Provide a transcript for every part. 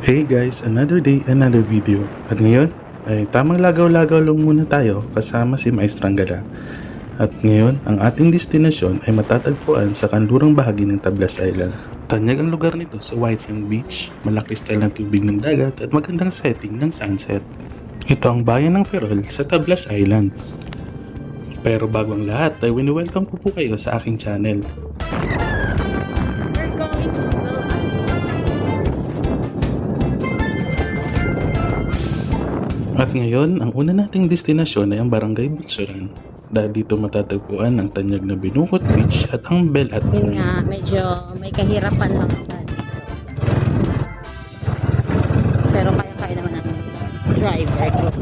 Hey guys, another day, another video. At ngayon, ay tamang lagaw-lagaw lang muna tayo kasama si Maestrang Gala. At ngayon, ang ating destinasyon ay matatagpuan sa kanlurang bahagi ng Tablas Island. Tanyag ang lugar nito sa White Sand Beach, malaki style ng tubig ng dagat at magandang setting ng sunset. Ito ang bayan ng Perol sa Tablas Island. Pero bago ang lahat ay wini-welcome ko po kayo sa aking channel. At ngayon, ang una nating destinasyon ay ang Barangay Butsuran. Dahil dito matatagpuan ang tanyag na Binukot Beach at ang Belat Yun Point. nga, medyo may kahirapan lang. Pero kaya-kaya naman ang driver.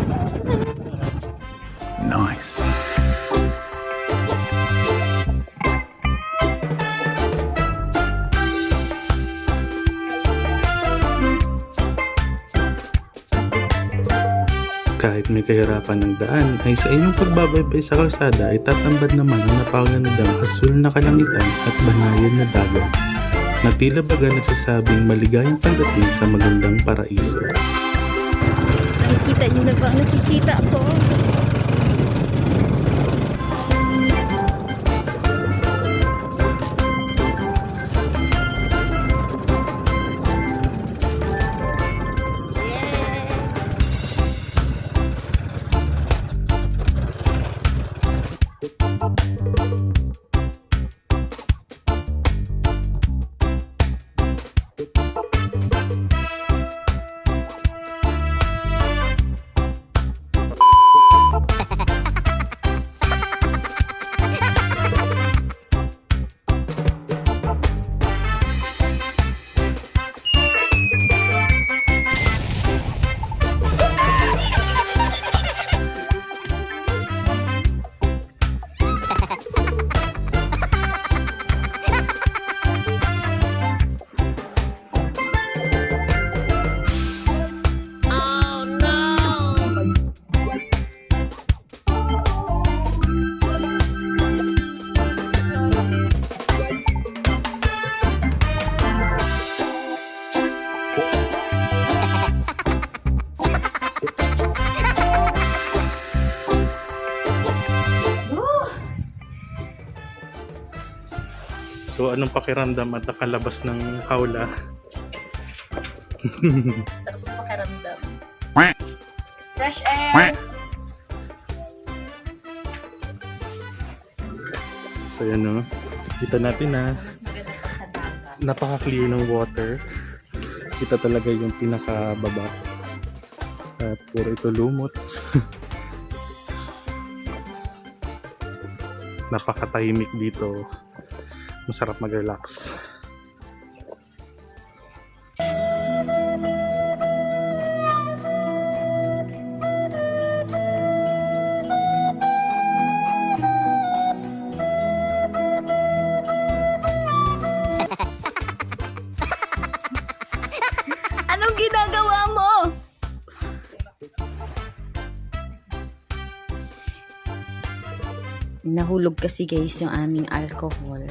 Kahit may kahirapan ng daan, ay sa inyong pagbabaybay sa kalsada ay tatambad naman ang napakanandang asul na kalangitan at banayan na dagat na tila baga nagsasabing maligayang pagdating sa magandang paraiso. Nakikita niyo na ba? Nakikita ko. Anong pakiramdam at nakalabas ng hawla? Sarap sa pakiramdam. Fresh air! So yan no, kita natin na sa dagat. napaka-clear ng water. Kita talaga yung pinakababa. At puro ito lumot. Napakatahimik dito. Masarap mag-relax. Anong ginagawa mo? Nahulog kasi guys yung aming alcohol.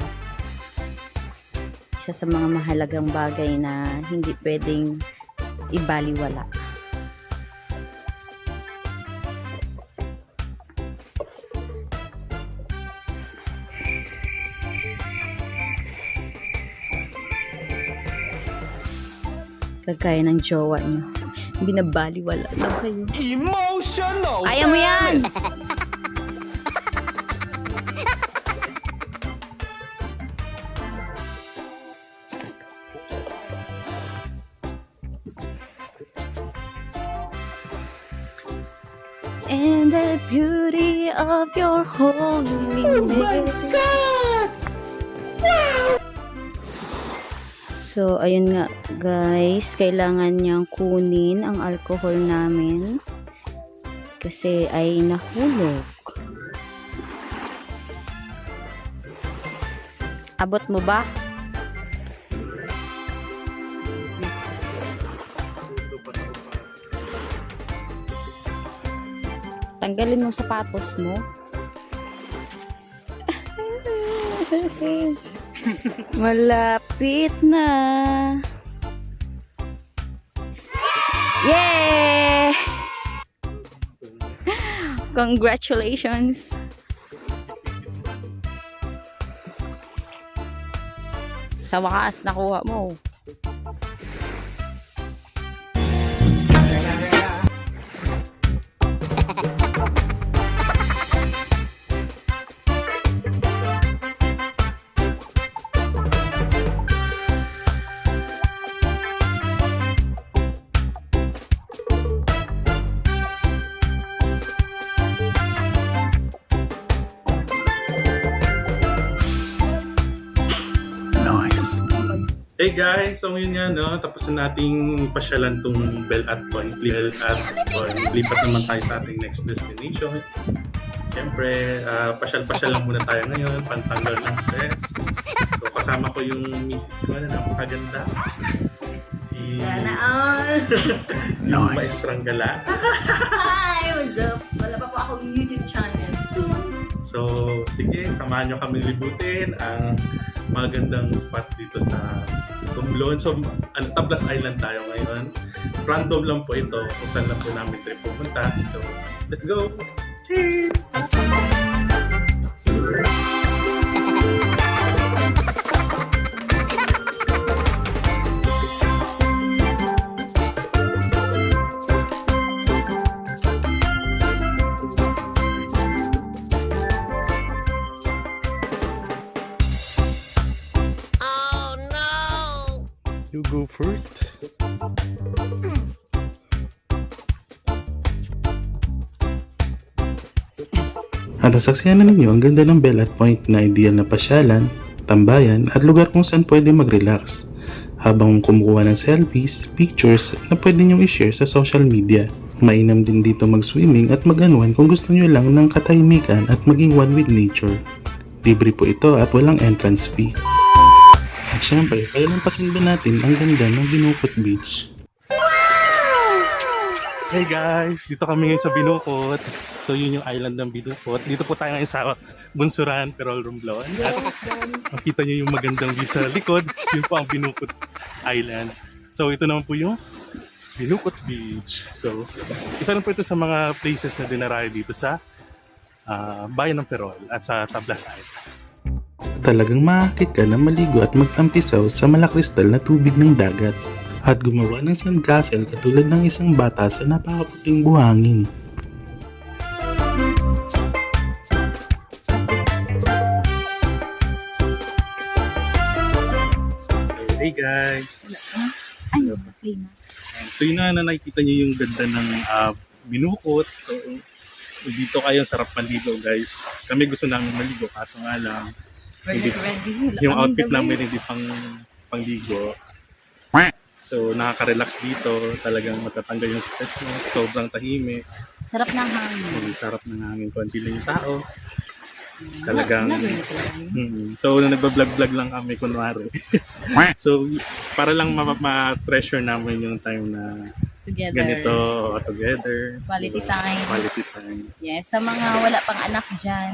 Isa sa mga mahalagang bagay na hindi pwedeng ibaliwala. Kagaya ng jowa niyo. Binabaliwala lang kayo. Emotional! Kaya mo yan! And the beauty of your holiness. Oh my God! So, ayun nga guys, kailangan niyang kunin ang alcohol namin kasi ay nahulog. Abot mo ba? Tanggalin mo sapatos mo. Malapit na. Yay! Congratulations. Sa wakas, nakuha mo. Guys, so ngayon nga no, tapos na nating pasyalan tong Bell at Point, Bell at Point. Lipat naman tayo sa ating next destination. Siyempre, ah, pasyal-pasyal lang muna tayo ngayon, pantanggal ng stress. So kasama ko yung misis ko na napakaganda. Si all. yung maestrang gala. Hi, what's up? Wala pa po akong YouTube channel. Soon. So, sige, samahan nyo kami libutin ang magandang spots dito sa Tumblon. So, ano, Tablas Island tayo ngayon. Random lang po ito kung saan lang po namin trip pupunta. So, let's go! Cheers! Go first. At nasaksiyan na ninyo ang ganda ng Bell at Point na ideal na pasyalan, tambayan at lugar kung saan pwede mag-relax habang kumukuha ng selfies, pictures na pwede nyo i-share sa social media. Mainam din dito mag-swimming at mag-unwind kung gusto nyo lang ng katahimikan at maging one with nature. Libre po ito at walang entrance fee. At syempre, kailampasin ba natin ang ganda ng Binukot Beach? Hey guys! Dito kami ngayon sa Binukot. So yun yung island ng Binukot. Dito po tayo ngayon sa Bunsuran, Perol Romblon. At makita nyo yung magandang view sa likod. Yun po ang Binukot Island. So ito naman po yung Binukot Beach. So isa rin po ito sa mga places na dinarayo dito sa ah, bayan ng Perol at sa Tablas Island. Talagang maakit ka na maligo at magtampisaw sa malakristal na tubig ng dagat at gumawa ng sandcastle katulad ng isang bata sa napakaputing buhangin. Hey guys! Ay, okay na. So yun na, na nakikita niyo yung ganda ng ah, binukot. So dito kayo sarap maligo guys. Kami gusto namin maligo kaso nga lang Ready, ready. Yung outfit namin hindi pang pangligo. So nakaka-relax dito, talagang matatanggal yung stress mo, sobrang tahimik, Sarap ng hangin. ang sarap ng hangin, konti lang yung tao. Talagang- Mm. So nagba-vlog-vlog lang kami kunwari. so para lang ma- ma-treasure namin yung time na Together. ganito together. Quality So, time. Quality time. Yes, sa mga wala pang anak dyan.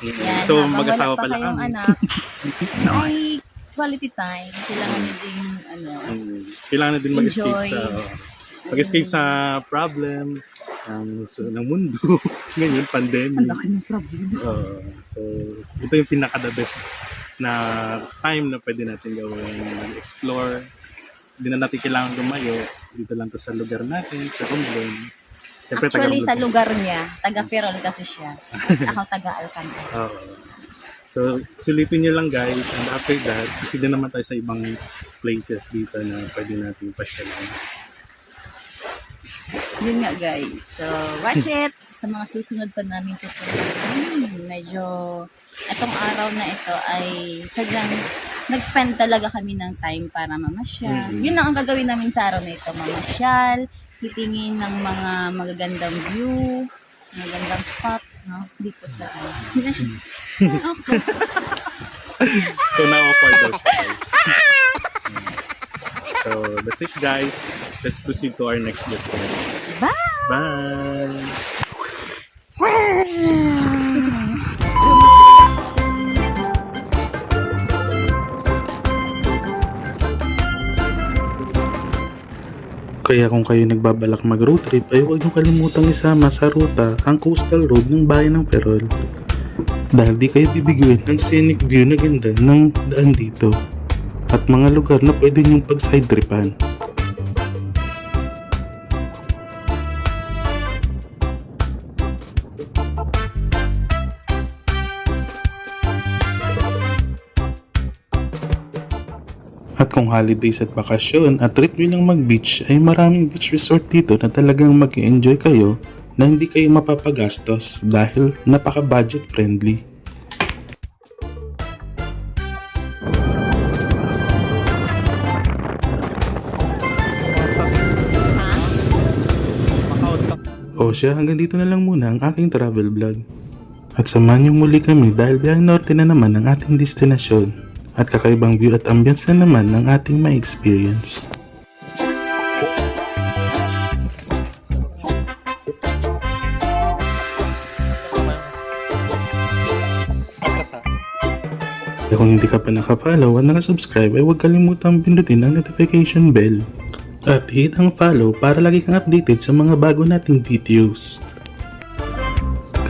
Mm. Yan, so mag-asawa pa pala kami. anak, ay quality time. Kailangan nyo din, ano, Mm. Kailangan din mag-escape sa mag-escape sa problem ng so, ng mundo. Ngayon, pandemic. laki ng problem. Oo. so, ito yung pinaka-the best na time na pwede natin gawin mag-explore. Hindi na natin kailangan lumayo. Dito lang to sa lugar natin, sa Romblon. Siyempre, Actually, sa lugar niya, taga Ferrol kasi siya. Tapos ako taga Alcantara. Oo. So, sulitin nyo lang guys. And after that, kasi din naman tayo sa ibang places dito na pwede natin pasyalan. Yun nga guys. So, watch it. Sa mga susunod pa namin pupunta. Hmm, medyo, itong araw na ito ay sadyang nag-spend talaga kami ng time para mamasyal. Mhm. Yun lang ang gagawin namin sa araw na ito. Mamasyal, titingin ng mga magagandang view, magagandang spot, no? Dito sa, okay. So now for those guys. So that's it guys. Let's proceed to our next destination. Bye! Bye! Kaya kung kayo nagbabalak mag road trip ay huwag niyong kalimutang isama sa ruta ang coastal road ng bayan ng Ferrol. Dahil di kayo bibigyan ng scenic view na ganda ng daan dito at mga lugar na pwede niyong pag side tripan. At kung holidays at bakasyon at trip nyo lang mag-beach ay maraming beach resort dito na talagang mag enjoy kayo na hindi kayo mapapagastos dahil napaka-budget friendly. O siya, hanggang dito na lang muna ang aking travel vlog. At samahan niyo muli kami dahil biyang norte na naman ang ating destinasyon at kakaibang view at ambience na naman ng ating may experience. Kaya kung hindi ka pa nakafollow at nakasubscribe ay huwag kalimutang pindutin ang notification bell. At hit ang follow para lagi kang updated sa mga bago nating videos.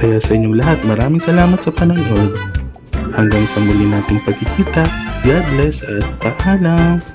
Kaya sa inyong lahat, maraming salamat sa panonood. Hanggang sa muli nating pagkikita, God bless at paalam!